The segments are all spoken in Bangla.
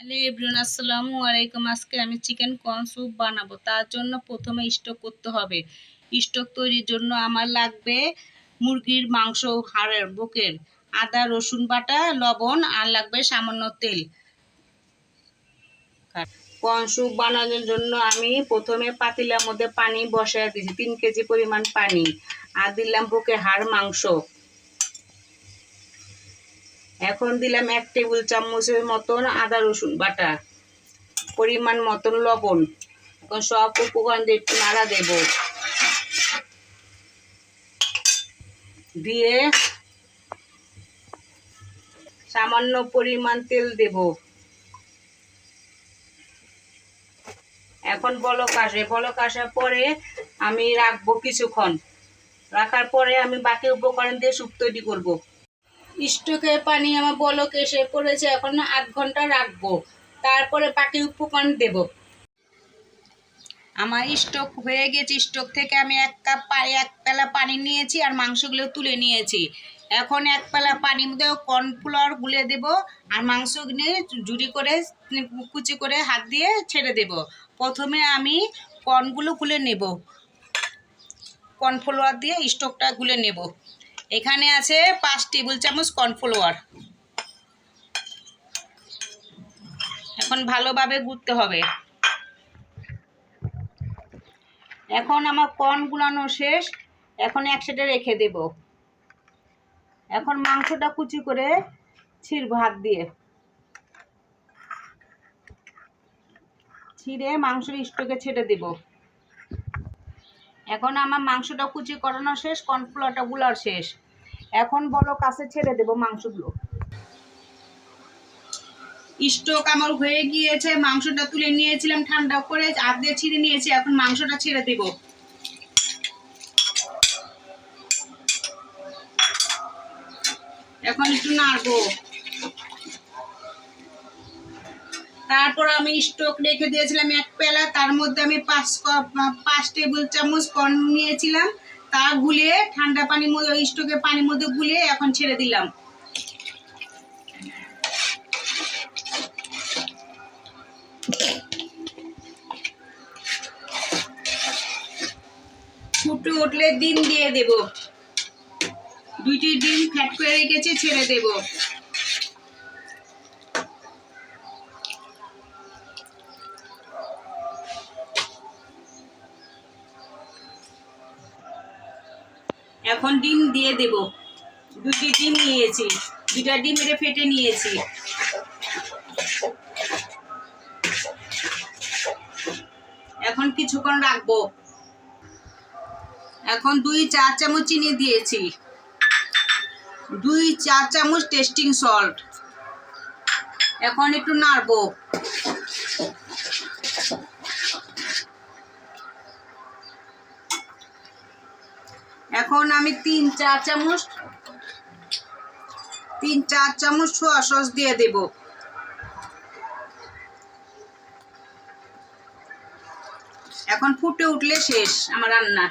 হ্যালো এভরিওয়ান, আসসালামু আলাইকুম। আজকে আমি চিকেন কর্ন স্যুপ বানাবো। তার জন্য প্রথমে স্টক করতে হবে। স্টক তৈরির জন্য আমার লাগবে মুরগির মাংস হাড়ের বুকের আদা, রসুন বাটা, লবণ আর লাগবে সামান্য তেল। কর্ন স্যুপ বানানোর জন্য আমি প্রথমে পাতিলার মধ্যে পানি বসায় দিয়েছি। তিন কেজি পরিমাণ পানি। আর দিলাম বুকের হাড় মাংস। এখন দিলাম এক টেবিল চামচের মতন আদা রসুন বাটা, পরিমাণ মতন লবণ। এখন সব উপকরণ দিয়ে একটু নাড়া দেব। দিয়ে সামান্য পরিমাণ তেল দেব। এখন বলক আসে বলক আসার পরে আমি রাখব কিছুক্ষণ। রাখার পরে আমি বাকি উপকরণ দিয়ে স্যুপ তৈরি করব। স্টোকের পানি আমার বলক এসে পড়েছে, এখন আধ ঘণ্টা রাখব। তারপরে বাকি উপকরণ দেব। আমার স্টোক হয়ে গেছে স্টোক থেকে আমি এক কাপ এক পেলা পানি নিয়েছি আর মাংসগুলো তুলে নিয়েছি। এখন এক পেলা পানির মধ্যে কর্নফ্লাওয়ার গুলে দেব আর মাংসগুলো জুড়ি করে, কুচি করে হাত দিয়ে ছেড়ে দেব। প্রথমে আমি কর্নগুলো গুলে নেব। কর্নফ্লাওয়ার দিয়ে স্টোকটা গুলে নেব। এখানে আছে পাঁচ টেবিল চামচ কর্নফ্লাওয়ার এখন ভালোভাবে গুড়তে হবে। এখন আমার কর্ন গুলানো শেষ। এখন একসাথে রেখে দেব। এখন মাংসটা কুচি করে ছিড়ব হাত দিয়ে। ছিঁড়ে মাংসের স্টোকে ছেড়ে দেব। এখন আমার মাংসটা কুচি করানো শেষ, কর্নফ্লাওয়ারটা গুলার শেষ। এখন বলো কাছে ছেড়ে দেব মাংসগুলো। স্টোক আমার হয়ে গিয়েছে, মাংসটা তুলে নিয়েছিলাম ঠান্ডা করে, আর দিয়ে ছিঁড়ে নিয়েছি, এখন মাংসটা ছেড়ে দেব। এখন একটু নাড়বো। তারপর আমি স্টোক রেখে দিয়েছিলাম এক পেলা, তার মধ্যে আমি পাঁচ পাঁচ টেবিল চামচ কর্ন নিয়েছিলাম। তা গুলিয়ে ঠান্ডা মধ্যে ওই স্টোকের পানির মধ্যে গুলিয়ে এখন ছেড়ে দিলাম। ফুটে উঠলে ডিম দিয়ে দেব। দুইটি ডিম ফ্যাট করে রেখেছি, ছেড়ে দেবো। এখন ডিম দিয়ে দেব। দুটি ডিম নিয়েছি। দুটা ডিম এটা ফেটে নিয়েছি। এখন কিছুক্ষণ রাখব। এখন দুই চা চামচ চিনি দিয়েছি। দুই চা চামচ টেস্টিং সল্ট। এখন একটু নাড়বো। এখন আমি তিন চা চামচ, তিন চার চামচ সোয়া সস দিয়ে দেব। এখন ফুটে উঠলে শেষ আমার রান্না।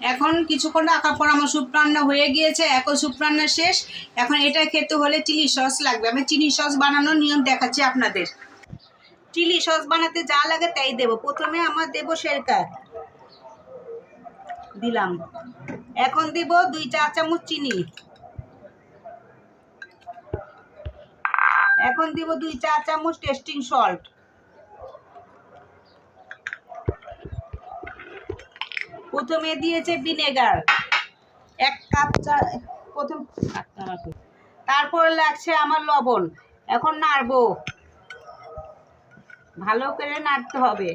এখন কিছুক্ষণ রাখার পর আমার স্যুপ রান্না হয়ে গিয়েছে এখন স্যুপ রান্না শেষ। এখন এটা খেতে হলে চিলি সস লাগবে। আমি চিলি সস বানানোর নিয়ম দেখাচ্ছি আপনাদের। চিলি সস বানাতে যা লাগে তাই দেব। প্রথমে আমার দেব সেরকা দিলাম। এখন দিব দুই চা চামচ চিনি। এখন দিব দুই চা চামচ টেস্টিং সল্ট। প্রথমে দিয়েছে ভিনেগার। এক কাপ চা, প্রথম তারপর লাগছে আমার লবণ। এখন নাড়বো। ভালো করে নাড়তে হবে।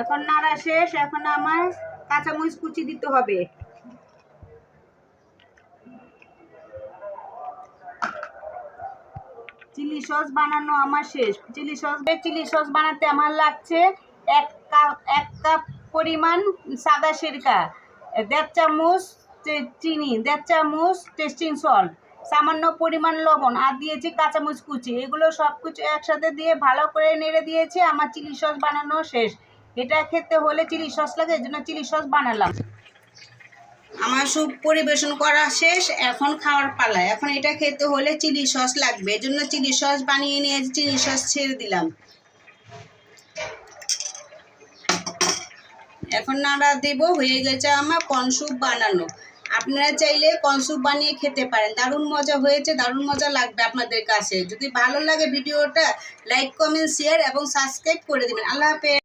এখন নাড়া শেষ। এখন আমার কাঁচামরিচ কুচি দিতে হবে। চিলি সস বানানো আমার শেষ। চিলি সস চিলি সস বানাতে আমার লাগছে এক কাপ এক কাপ পরিমাণ সাদা সিরকা, দেড় চামচ চিনি, দেড় চামচ টেস্টিং সল্ট, সামান্য পরিমাণ লবণ, আর দিয়েছি কাঁচামরিচ কুচি। এগুলো সব কিছু একসাথে দিয়ে ভালো করে নেড়ে দিয়েছি, আমার চিলি সস বানানো শেষ। এটা খেতে হলে চিলি সস লাগে এই জন্য চিলি সস বানালাম। আমার স্যুপ পরিবেশন করা শেষ, এখন খাওয়ার পালা। এখন এটা খেতে হলে চিলি সস লাগবে। এই জন্য চিলি সস বানিয়ে নিয়ে চিলি সস ছেড়ে দিলাম। এখন নাড়া দেব, হয়ে গেছে আমার কনস্যুপ বানানো। আপনারা চাইলে কনস্যুপ বানিয়ে খেতে পারেন। দারুণ মজা হয়েছে, দারুণ মজা লাগবে আপনাদের কাছে। যদি ভালো লাগে ভিডিওটা, লাইক, কমেন্ট, শেয়ার এবং সাবস্ক্রাইব করে দেবেন। আল্লাহ হাফেজ।